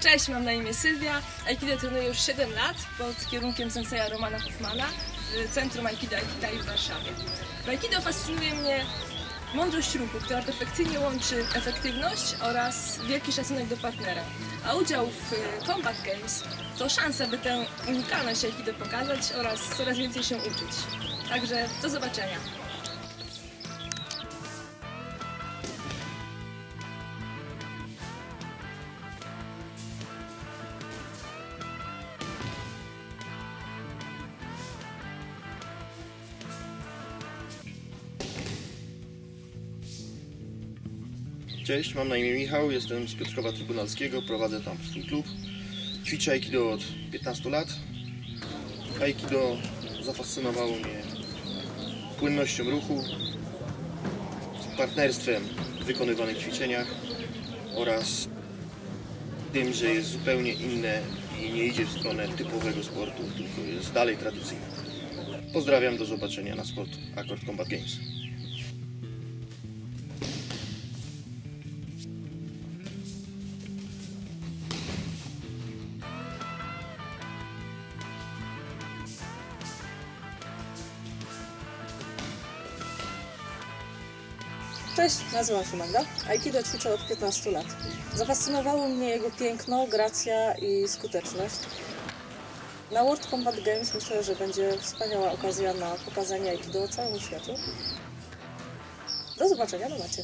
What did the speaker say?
Cześć, mam na imię Sylwia. Aikido trenuję już 7 lat pod kierunkiem senseja Romana Hoffmana w Centrum Aikido Aikitai w Warszawie. W Aikido fascynuje mnie mądrość ruchu, która perfekcyjnie łączy efektywność oraz wielki szacunek do partnera. A udział w y, Combat Games to szansa, by tę unikalność Aikido pokazać oraz coraz więcej się uczyć. Także do zobaczenia. Cześć, mam na imię Michał, jestem z Piotrkowa Trybunalskiego, prowadzę tam swój klub. Ćwiczę Aikido od 15 lat. Aikido zafascynowało mnie płynnością ruchu, partnerstwem w wykonywanych ćwiczeniach oraz tym, że jest zupełnie inne i nie idzie w stronę typowego sportu, tylko jest dalej tradycyjne. Pozdrawiam, do zobaczenia na Sport Accord Combat Games. Cześć, nazywam się Magda. Aikido ćwiczę od 15 lat. Zafascynowało mnie jego piękno, gracja i skuteczność. Na World Combat Games myślę, że będzie wspaniała okazja na pokazanie Aikido całemu światu. Do zobaczenia na macie.